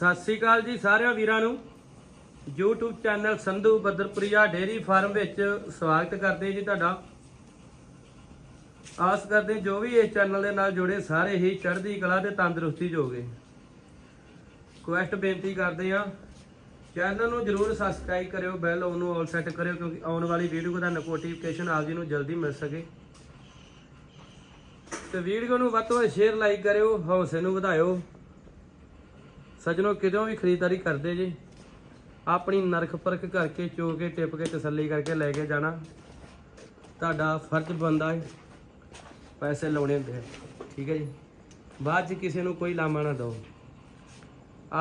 ਸਤਿ ਸ੍ਰੀ ਅਕਾਲ ਜੀ ਸਾਰਿਆਂ ਵੀਰਾਂ ਨੂੰ। YouTube channel Sandhu Badarpuria dairy farm ਵਿੱਚ ਸਵਾਗਤ ਕਰਦੇ ਜੀ ਤੁਹਾਡਾ। ਆਸ ਕਰਦੇ ਜੋ ਵੀ ਇਸ ਚੈਨਲ ਦੇ ਨਾਲ ਜੁੜੇ ਸਾਰੇ ਹੀ ਚੜ੍ਹਦੀ ਕਲਾ ਤੇ ਤੰਦਰੁਸਤੀ ਜੋਗੇ। ਕੁਐਸਟ ਬੇਨਤੀ ਕਰਦੇ ਆ ਚੈਨਲ ਨੂੰ ਜਰੂਰ ਸਬਸਕ੍ਰਾਈਬ ਕਰਿਓ ਬੈਲ ਉਹਨੂੰ ਆਲ ਸੈੱਟ ਕਰਿਓ, ਕਿਉਂਕਿ ਆਉਣ ਵਾਲੀ ਵੀਡੀਓ ਦਾ ਨੋਟੀਫਿਕੇਸ਼ਨ ਆਪ ਜੀ ਨੂੰ ਜਲਦੀ ਮਿਲ ਸਕੇ। ਤੇ ਵੀਡੀਓ ਨੂੰ ਵੱਧ ਤੋਂ ਵੱਧ ਸ਼ੇਅਰ ਲਾਈਕ ਕਰਿਓ, ਹੌਸਲੇ ਨੂੰ ਵਧਾਇਓ। ਸੱਜਣੋ ਕਿਦੋਂ ਵੀ ਖਰੀਦਦਾਰੀ ਕਰਦੇ ਜੀ। ਆਪਣੀ ਨਰਖ ਪਰਖ ਕਰਕੇ ਚੋ ਕੇ ਟਿਪ ਕੇ ਤਸੱਲੀ ਕਰਕੇ ਲੈ ਕੇ ਜਾਣਾ। ਤੁਹਾਡਾ ਫਰਜ਼ ਬੰਦਾ ਹੈ ਪੈਸੇ ਲਾਉਣੇ ਹੁੰਦੇ ਆ। ਠੀਕ ਹੈ ਜੀ। ਬਾਅਦ ਚ ਕਿਸੇ ਨੂੰ ਕੋਈ ਲਾਮਾ ਨਾ ਦਿਓ।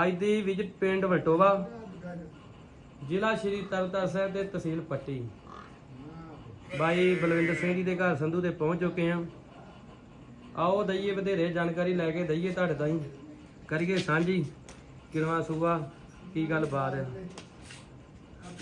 ਅੱਜ ਦੀ ਵਿਜ਼ਿਟ ਪਿੰਡ ਵਟੋਵਾ। ਜ਼ਿਲ੍ਹਾ ਸ਼੍ਰੀ ਤਰਨਤਾਰਨ ਸਾਹਿਬ ਦੇ ਤਹਿਸੀਲ ਪੱਟੀ। ਬਾਈ ਬਲਵਿੰਦਰ ਸਿੰਘ ਜੀ ਦੇ ਘਰ ਸੰਧੂ ਤੇ ਪਹੁੰਚ ਚੁੱਕੇ ਆ ਆਓ ਦਈਏ ਵਧੇਰੇ ਜਾਣਕਾਰੀ ਲੈ ਕੇ ਦਈਏ ਤੁਹਾਡੇ ਤਾਈਂ। ਕਰੀਏ ਸਾਂਝੀ। ਕਿਰਵਾ ਸੂਆ ਕੀ ਗੱਲ ਬਾਤ ਹੈ?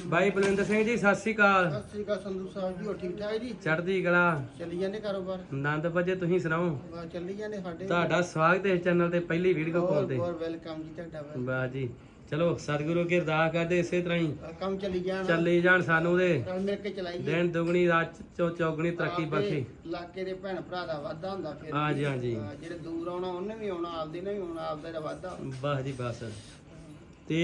ਬਾਈ ਬਲਵਿੰਦਰ ਸਿੰਘ ਜੀ ਸਤਿ ਸ੍ਰੀ ਅਕਾਲ। ਸਤਿ ਸ੍ਰੀ ਅਕਾਲ ਸੰਧੂ ਸਾਹਿਬ ਜੀ ਹੋ ਠੀਕ ਠਾਕ ਜੀ? ਚੜ੍ਹਦੀ ਕਲਾ। ਚੱਲੀ ਜਾਂਦੇ ਕਾਰੋਬਾਰ? ਆਨੰਦ ਵਜੇ ਤੁਸੀਂ ਸੁਣਾਓ? ਵਾਹ ਚੱਲੀ ਜਾਂਦੇ ਸਾਡੇ। ਤੁਹਾਡਾ ਸਵਾਗਤ ਹੈ ਇਸ ਚੈਨਲ ਤੇ ਪਹਿਲੀ ਵੀਡੀਓ ਬਹੁਤ ਪਾਉਂਦੇ ਬਹੁਤ ਵੈਲਕਮ ਜੀ ਤੁਹਾਡਾ ਵਾ। ਵਾਹ ਜੀ। ਚਲੋ ਸਤਿਗੁਰੂ ਕੀ ਅਰਦਾਸ ਕਰਦੇ ਇਸੇ ਤਰ੍ਹਾਂ ਹੀ। ਕੰਮ ਚੱਲੀ ਜਾਣ। ਚੱਲੀ ਜਾਣ ਸਾਨੂੰ ਦੇ ਰਲ ਮਿਲ ਕੇ ਚਲਾਈਏ। ਦਿਨ ਦੁਗਣੀ ਰਾਤ ਚੌ ਚੌਗਣੀ ਤਰੱਕੀ ਆਪਦੇ ਬਖਸ਼ੇ। ਇਲਾਕੇ ਦੇ ਭੈਣ ਭਰਾ ਦਾ ਵਾਧਾ ਹੁੰਦਾ ਫਿਰ। ਹਾਂਜੀ, ਹਾਂਜੀ। ਹਾਂ, ਜਿਹੜੇ ਦੂਰ ਆਉਣਾ ਉਹਨੇ ਵੀ ਆਉਣਾ ਆਪਦੇ ਨੇ ਵੀ ਆਉਣਾ ਆਪਦਾ ਦਾ ਵਾਧਾ ਵਾਹ ਜੀ ਬਸ। ਤੇ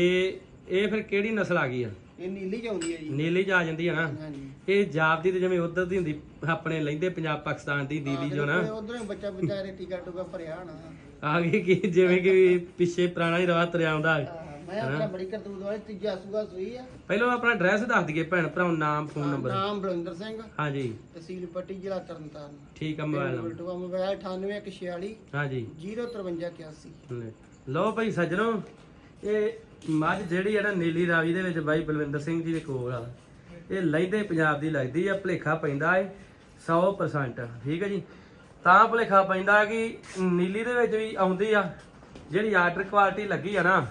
ਇਹ ਫਿਰ ਕਿਹੜੀ ਨਸਲ ਆ ਗਈ ਆ? ਇਹ ਨੀਲੀ ਚ ਆਉਂਦੀ ਹੈ ਜੀ। ਨੀਲੀ ਚ ਆ ਜਾਂਦੀ ਆ ਨਾ। ਹਾਂਜੀ ਇਹ ਜਾਪਦੀ ਤੇ ਜਿਵੇਂ ਉਧਰ ਦੀ ਹੁੰਦੀ ਆਪਣੇ ਲੈਂਦੇ ਪੰਜਾਬ ਪਾਕਿਸਤਾਨ ਦੀ ਨੀਲੀ ਜੋ ਨਾ। ਉਧਰੋਂ ਹੀ ਬੱਚਾ ਦੇ ਟੀਕਾ ਟੂਕਾ ਭਰਿਆ ਹੋਣਾ। ਆ ਗਈ ਕਿ ਜਿਵੇਂ ਕਿ ਪਿੱਛੇ ਪੁਰਾਣਾ ਹੀ ਰਵਾ ਤੁਰਿਆ ਆਉਂਦਾ। ਮੈਂ ਆਪਣਾ ਬੜੀ ਕਰਤੂਤ ਵਾਲੀ ਤੀਜਾ ਸੂਆ ਸੂਈ ਆ। ਪਹਿਲਾਂ ਆਪਣਾ ਐਡਰੈਸ ਦੱਸ ਦਈਏ ਭੈਣ ਭਰਾ ਨਾਮ ਫੋਨ ਨੰਬਰ। ਨਾਮ ਬਲਵਿੰਦਰ ਸਿੰਘ ਹਾਂਜੀ। ਤਹਿਸੀਲ ਪੱਟੀ ਜ਼ਿਲ੍ਹਾ ਤਰਨਤਾਰਨ। ਠੀਕ ਆ ਮੋਬਾਈਲ ਨੰਬਰ। ਮੋਬਾਈਲ 9846 ਹਾਂਜੀ। 05381 ਲਓ ਭਾਈ ਸੱਜਣੋ ਇਹ ਮੱਝ ਜਿਹੜੀ ਹੈ ਨਾ ਨੀਲੀ ਰਾਵੀ ਦੇ ਵਿੱਚ ਬਾਈ ਬਲਵਿੰਦਰ ਸਿੰਘ ਜੀ ਦੇ ਕੋਲ ਆ। ਇਹ ਲੈਂਦੇ ਪੰਜਾਬ ਦੀ ਲੱਗਦੀ ਆ ਭਲੇਖਾ ਪੈਂਦਾ ਹੈ 100% ਠੀਕ ਹੈ ਜੀ? ਤਾਂ ਭਲੇਖਾ ਪੈਂਦਾ ਕਿ ਨੀਲੀ ਦੇ ਵਿੱਚ ਵੀ ਆਉਂਦੀ ਆ। ਜਿਹੜੀ ਆਰਡਰ ਕੁਆਲਿਟੀ ਲੱਗੀ ਆ ਨਾ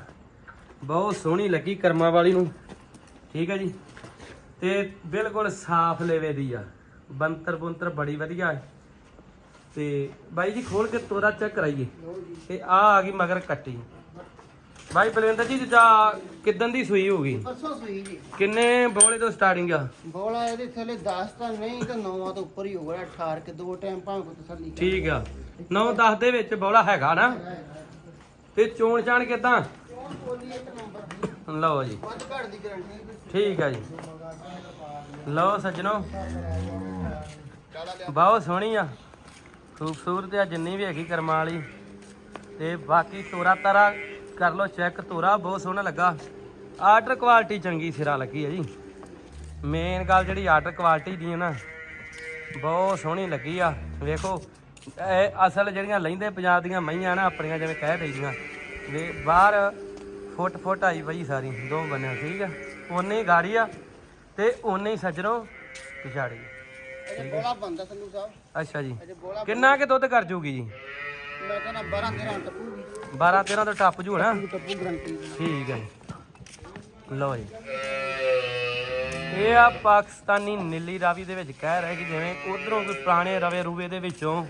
ਬਹੁਤ ਸੋਹਣੀ ਲੱਗੀ ਕਰਮਾਂ ਵਾਲੀ ਨੂੰ। ਠੀਕ ਹੈ ਜੀ। ਤੇ ਬਿਲਕੁਲ ਸਾਫ਼ ਲੇਵੇ ਦੀ ਆ। ਬੰਤਰ ਬੁੰਤਰ ਬੜੀ ਵਧੀਆ ਹੈ। ਤੇ ਬਾਈ ਜੀ ਖੋਲ ਕੇ ਤੋਰਾ ਚੈੱਕ ਕਰਾਈਏ। ਤੇ ਆ ਆ ਗਈ ਮਗਰ ਕੱਟੀ। ਬਾਈ ਬਲਵਿੰਦਰ ਜੀ ਜਾ ਕਿਦਾਂ ਦੀ ਸੂਈ ਹੋਗੀ ਪਰਸੋਂ ਸੂਈ ਜੀ। ਕਿੰਨੇ ਬੋਲੇ ਤੋਂ ਸਟਾਰਟਿੰਗ ਆ? ਬੋਲਾ ਇਹਦੇ ਥੱਲੇ 10 ਤਾਂ ਨਹੀਂ ਤਾਂ 9 ਤੋਂ ਉੱਪਰ ਹੀ ਹੋਊਗਾ। 18 ਕੇ ਦੋ ਟਾਈਮ ਭਾਵੇਂ ਕੋ ਤਸੱਲੀ। ਠੀਕ ਆ। 9 10 ਦੇ ਵਿੱਚ ਬੋਲਾ ਹੈਗਾ ਨਾ। ਤੇ ਚੋਣ ਚਾਣ ਕਿਦਾਂ? ਲਓ ਜੀ। ਠੀਕ ਆ ਜੀ। ਲਓ ਸੱਜਣੋ। ਬਹੁਤ ਸੋਹਣੀ ਆ। ਖੂਬਸੂਰਤ ਆ, ਜਿੰਨੀ ਵੀ ਹੈਗੀ ਕਰਮਾਂ ਵਾਲੀ। ਤੇ ਬਾਕੀ ਤੋਰਾ ਤਾਰਾ ਕਰ ਲਓ ਚੈੱਕ ਤੋਰਾ ਬਹੁਤ ਸੋਹਣਾ ਲੱਗਾ। ਆਰਡਰ ਕੁਆਲਿਟੀ ਚੰਗੀ ਸਿਰਾ ਲੱਗੀ ਹੈ ਜੀ। ਮੇਨ ਗੱਲ ਜਿਹੜੀ ਆਰਡਰ ਕੁਆਲਿਟੀ ਦੀ ਹੈ ਨਾ, ਬਹੁਤ ਸੋਹਣੀ ਲੱਗੀ ਆ। ਵੇਖੋ, ਇਹ ਅਸਲ ਜਿਹੜੀਆਂ ਲੈਂਦੇ ਪੰਜਾਬ ਦੀਆਂ ਮਈਆਂ ਨਾ, ਆਪਣੀਆਂ ਜਿਵੇਂ ਕਹਿ ਦਈਦੀਆਂ। ਵੇ ਬਾਹਰ ਫੁੱਟ ਫੁੱਟ ਆਈ ਪਈ ਸਾਰੀ ਦੋ ਬੰਨਿਆਂ ਠੀਕ ਆ? ਉਨੇ ਹੀ ਗਾੜੀ ਆ ਤੇ ਉਨੇ ਹੀ ਸੱਜਣੋ ਪਿਛਾੜੀ। ਅਜੇ ਬੋਲਾ ਬੰਦਾ ਸੰਧੂ ਸਾਹਿਬ। ਅੱਛਾ ਜੀ। ਅਜੇ ਬੋਲਾ ਕਿੰਨਾ ਕੇ ਦੁੱਧ ਕਰ ਜੂਗੀ ਜੀ? ਮੈਂ ਕਹਿੰਦਾ 12 13 ਟੱਪੂਗੀ। 12 13 ਤੋਂ ਟੱਪ ਜੂ ਨਾ? ਟੱਪੂ ਗਰੰਟੀ ਠੀਕ ਹੈ ਜੀ। ਲਓ ਜੀ। ਇਹ ਆ ਪਾਕਿਸਤਾਨੀ ਨੀਲੀ ਰਾਵੀ ਦੇ ਵਿੱਚ ਕਹਿ ਰਹੇ ਕਿ ਜਿਵੇਂ ਉਧਰੋਂ ਕੋਈ ਪੁਰਾਣੇ ਰਵੇ ਰੂਵੇ ਦੇ ਵਿੱਚੋਂ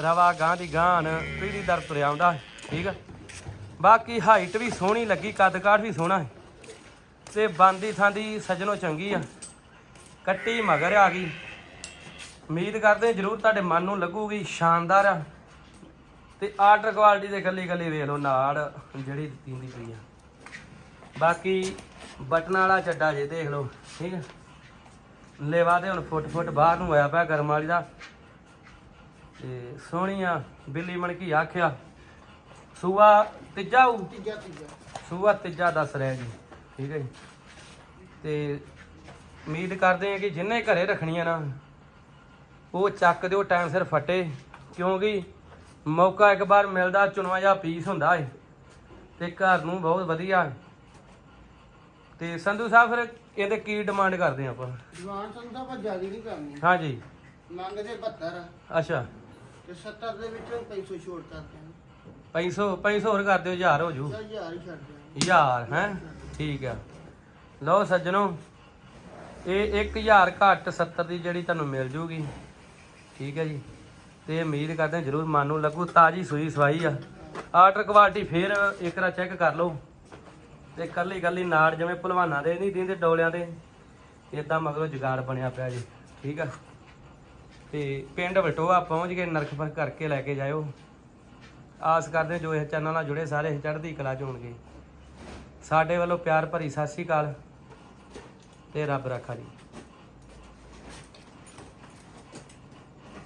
ਰਵਾ ਗਾਂ ਦੀ ਗਾਨ ਪੀੜੀ ਦਰ ਤੁਰਿਆ ਆਉਂਦਾ ਠੀਕ ਆ? ਬਾਕੀ ਹਾਈਟ ਵੀ ਸੋਹਣੀ ਲੱਗੀ ਕੱਦ ਕਾਠ ਵੀ ਸੋਹਣਾ ਹੈ ਤੇ ਬੰਦੀ ਥਾਂਦੀ ਸਜਣੋ ਚੰਗੀ ਆ। ਕੱਟੀ ਮਗਰ ਆ ਗਈ। ਉਮੀਦ ਕਰਦੇ ਜਰੂਰ ਤੁਹਾਡੇ ਮਨ ਨੂੰ ਲੱਗੂਗੀ, ਸ਼ਾਨਦਾਰ ਆ। ਤੇ ਆਰਡਰ ਕੁਆਲਿਟੀ ਦੇ ਗੱਲੀ ਗੱਲੀ ਵੇਖ ਲਓ, ਨਾੜ ਜਿਹੜੀ ਦਿੱਤੀ ਪਈ ਆ। ਬਾਕੀ ਬਟਨ ਵਾਲਾ ਚੱਡਾ ਜੇ ਦੇਖ ਲਓ, ਠੀਕ ਹੈ ਲੇਵਾ ਦੇ ਹੁਣ ਫੁੱਟ ਫੁੱਟ ਬਾਹਰ ਨੂੰ ਹੋਇਆ ਪਿਆ ਗਰਮ ਵਾਲੀ ਦਾ। ਤੇ ਸੋਹਣੀ ਆ, ਬਿੱਲੀ ਮਣਕੀ ਆਖਿਆ, ਸੂਆ ਤੀਜਾ ਹੋਊ? ਤੀਜਾ ਤੀਜਾ। ਸੂਆ ਤੀਜਾ ਦੱਸ ਰਿਹਾ ਜੀ। ਠੀਕ ਹੈ ਜੀ। ਤੇ ਉਮੀਦ ਕਰਦੇ ਹਾਂ ਕਿ ਜਿੰਨੇ ਘਰੇ ਰੱਖਣੀਆਂ ਨਾ ਉਹ ਚੱਕ ਦਿਓ ਟਾਈਮ ਸਿਰ ਫਟੇ। ਕਿਉਂਕਿ ਮੌਕਾ ਇੱਕ ਵਾਰ ਮਿਲਦਾ ਚੁਣਵਾ ਜਿਹਾ ਪੀਸ ਹੁੰਦਾ ਏ। ਤੇ ਘਰ ਨੂੰ ਬਹੁਤ ਵਧੀਆ। ਤੇ ਸੰਧੂ ਸਾਹਿਬ ਫਿਰ ਇਹਦੇ ਕੀ ਡਿਮਾਂਡ ਕਰਦੇ ਆਪਾਂ? ਜਵਾਨ ਸੰਧੂ ਸਾਹਿਬ ਆਪਾਂ ਜ਼ਿਆਦਾ ਨਹੀਂ ਕਰਨੀ। ਹਾਂਜੀ। ਮੰਗਦੇ 72 ਅੱਛਾ। ਤੇ 70 ਦੇ ਵਿੱਚੋਂ 500 ਛੋੜ ਕਰਦੇ 500 500 ਹੋਰ ਕਰ ਦਿਓ 1000 ਹੋ ਜੂ। ਜਾਂ ਹਜ਼ਾਰ ਹੀ ਛੱਡ ਦਿਆਂਗੇ। ਹਜ਼ਾਰ ਹੈ? ਠੀਕ ਆ। ਲਓ ਸੱਜਣੋ ਇਹ 1000 ਘੱਟ 70 ਦੀ ਜਿਹੜੀ ਤੁਹਾਨੂੰ ਮਿਲ ਜੂਗੀ। ਠੀਕ ਹੈ ਜੀ। ਤੇ ਉਮੀਦ ਕਰਦੇ ਹਾਂ ਜਰੂਰ ਮਨ ਨੂੰ ਲੱਗੂ ਤਾਜੀ ਸੂਈ ਸਵਾਈ ਆ। ਆਰਡਰ ਕੁਆਲਿਟੀ ਫੇਰ ਇੱਕ ਵਾਰ ਚੈੱਕ ਕਰ ਲਓ। ਤੇ ਕੱਲੀ ਕੱਲੀ ਨਾੜ ਜਿਵੇਂ ਭਲਵਾਨਾਂ ਦੇ ਨਹੀਂ ਦਿੰਦੇ ਡੋਲਿਆਂ ਦੇ ਇਦਾਂ ਮਗਰੋਂ ਜੁਗਾੜ ਬਣਿਆ ਪਿਆ ਜੀ। ਠੀਕ ਆ। ਤੇ ਪਿੰਡ ਵਟੋਆ ਪਹੁੰਚ ਕੇ ਨਰਖਪਰ ਕਰਕੇ ਲੈ ਕੇ ਜਾਇਓ। ਆਸ ਕਰਦੇ ਜੋ ਇਸ ਚੈਨਲ ਨਾਲ ਜੁੜੇ ਸਾਰੇ ਚੜ੍ਹਦੀ ਕਲਾ ਚ ਹੋਣਗੇ। ਸਾਡੇ ਵੱਲੋਂ ਪਿਆਰ ਭਰੀ ਸਤਿ ਸ਼੍ਰੀ ਅਕਾਲ ਤੇ ਰੱਬ ਰੱਖਾ ਜੀ।